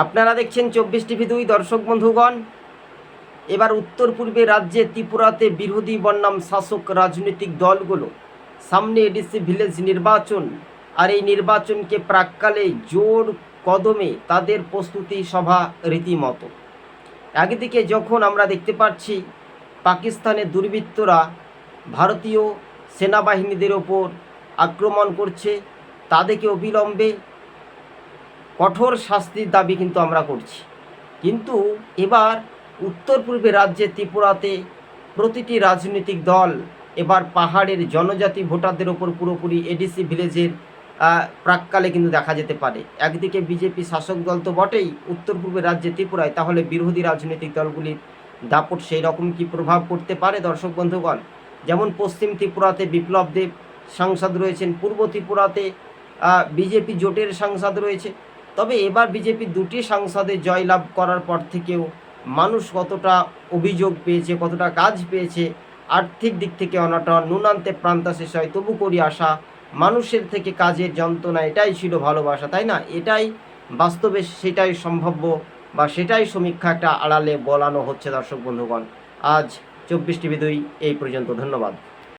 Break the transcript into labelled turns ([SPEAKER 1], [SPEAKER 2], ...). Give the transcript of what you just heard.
[SPEAKER 1] আপনারা দেখছেন চব্বিশ টিভি দুই, দর্শক বন্ধুগণ। এবার উত্তর পূর্বে রাজ্যে ত্রিপুরাতে বিরোধী বন্যাম শাসক রাজনৈতিক দলগুলো। সামনে এডিসি ভিলেজ নির্বাচন, আর এই নির্বাচনকে প্রাককালে জোর কদমে তাদের প্রস্তুতি সভা রীতিমতো। একদিকে যখন আমরা দেখতে পাচ্ছি পাকিস্তানের দুর্বৃত্তরা ভারতীয় সেনাবাহিনীদের ওপর আক্রমণ করছে, তাদেরকে অবিলম্বে কঠোর শাস্তির দাবি কিন্তু আমরা করছি। কিন্তু এবার উত্তর পূর্বে রাজ্যে ত্রিপুরাতে প্রতিটি রাজনৈতিক দল এবার পাহাড়ের জনজাতি ভোটারদের ওপর পুরোপুরি এডিসি ভিলেজের প্রাককালে কিন্তু দেখা যেতে পারে। একদিকে বিজেপি শাসক দল তো বটেই উত্তর পূর্বে রাজ্যে ত্রিপুরায়, তাহলে বিরোধী রাজনৈতিক দলগুলির দাপট সেই রকম কি প্রভাব পড়তে পারে দর্শক বন্ধুগণ? যেমন পশ্চিম ত্রিপুরাতে বিপ্লব দেব সাংসদ রয়েছেন, পূর্ব ত্রিপুরাতে বিজেপি জোটের সাংসদ রয়েছে। তবে এবার বিজেপি দুটি সাংসদে জয়লাভ করার পর থেকেও মানুষ কতটা অভিযোগ পেয়েছে, কতটা কাজ পেয়েছে, আর্থিক দিক থেকে অনটন, নুনান্তে প্রান্তা শেষ হয়, তবু করি আশা, মানুষের থেকে কাজের যন্ত্রণা, এটাই ছিল ভালোবাসা, তাই না? এটাই বাস্তবে সেটাই সম্ভাব্য বা সেটাই সমীক্ষা একটা আড়ালে বলানো হচ্ছে দর্শক বন্ধুগণ। আজ চব্বিশ টিভি দুই এই পর্যন্ত, ধন্যবাদ।